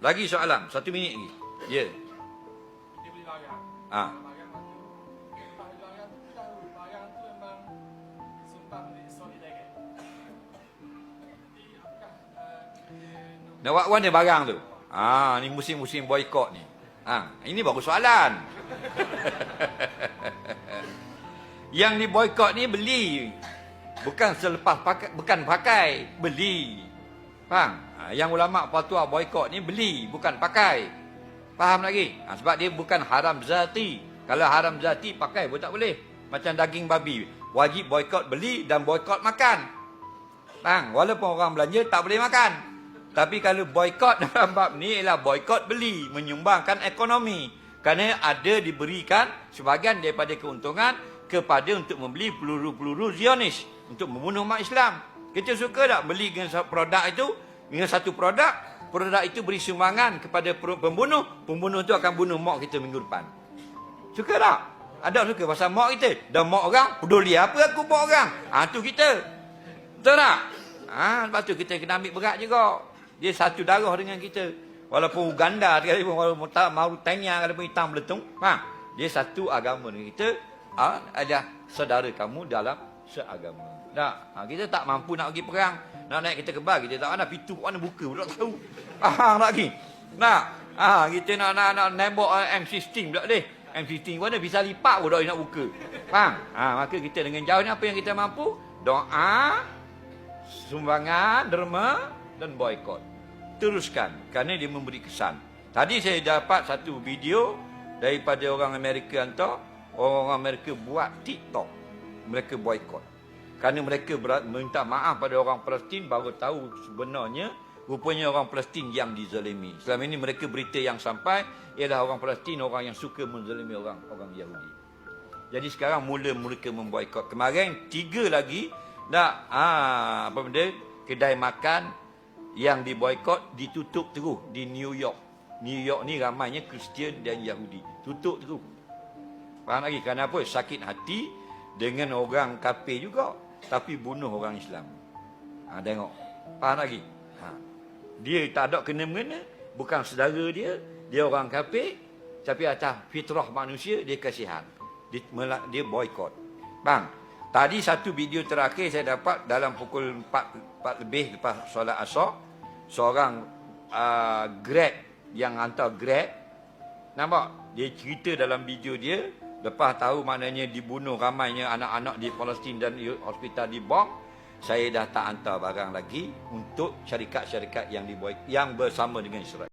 Lagi soalan. Satu minit lagi. Ya. Dia beli. Ah. Dia Nak buat wan dia barang tu. Ah, ni musim-musim boykot ni. Ah, ini baru soalan. Yang di boykot ni beli. Bukan selepas pakai, bukan pakai, beli. Faham? Ha, yang ulama fatwa boykot ni beli, bukan pakai. Faham lagi? Ha, sebab dia bukan haram zati. Kalau haram zati pakai pun tak boleh. Macam daging babi, wajib boykot beli dan boykot makan. Bang, walaupun orang belanja tak boleh makan. Tapi kalau boykot dalam bab ni ialah boykot beli, menyumbangkan ekonomi. Kerana ada diberikan sebahagian daripada keuntungan kepada untuk membeli peluru-peluru Zionis untuk membunuh umat Islam. Kita suka tak beli dengan produk itu dengan satu produk, produk itu beri sumbangan kepada pembunuh, pembunuh itu akan bunuh mak kita minggu depan. Suka tak? Ada suka pasal mak kita. Dan mak orang, peduli apa aku mak orang? Ha, tu kita. Betul tak? Ha, lepas tu kita kena ambil berat juga. Dia satu darah dengan kita. Walaupun Uganda walaupun Mauritania sekalipun hitam beletung. Ha, dia satu agama dengan kita. Ha, adalah saudara kamu dalam seagama. Tak? Ha, kita tak mampu nak pergi perang. Nak naik kita kebal, kita tak mana pintu kat mana buka tak tahu. Ah, nak lagi. Nak? Ah, kita nak nak nak nembok uh, M16 pula deh. M16 mana bisa lipat pun dah nak buka. Faham? Ha, maka kita dengan jauh ni apa yang kita mampu? Doa, sumbangan, derma dan boykot. Teruskan kerana dia memberi kesan. Tadi saya dapat satu video daripada orang Amerika hantar, orang Amerika buat TikTok. Mereka boykot. Kerana mereka minta maaf pada orang Palestin baru tahu sebenarnya rupanya orang Palestin yang dizalimi. Selama ini mereka berita yang sampai ialah orang Palestin orang yang suka menzalimi orang orang Yahudi. Jadi sekarang mula mereka memboikot. Kemarin tiga lagi nak ah apa benda kedai makan yang diboikot ditutup terus di New York. New York ni ramainya Kristian dan Yahudi. Tutup terus. Faham lagi kenapa? Sakit hati dengan orang kafir juga tapi bunuh orang Islam. Ha tengok. Faham lagi? Ha. Dia tak ada kena-mengena, bukan saudara dia, dia orang kafir tapi atas fitrah manusia dia kasihan. Dia, dia boykot. Bang, tadi satu video terakhir saya dapat dalam pukul 4, 4 lebih lepas solat asar, seorang uh, Grab yang hantar Grab Nampak? Dia cerita dalam video dia Lepas tahu maknanya dibunuh ramainya anak-anak di Palestin dan di hospital dibom Saya dah tak hantar barang lagi Untuk syarikat-syarikat yang dibuat Yang bersama dengan Israel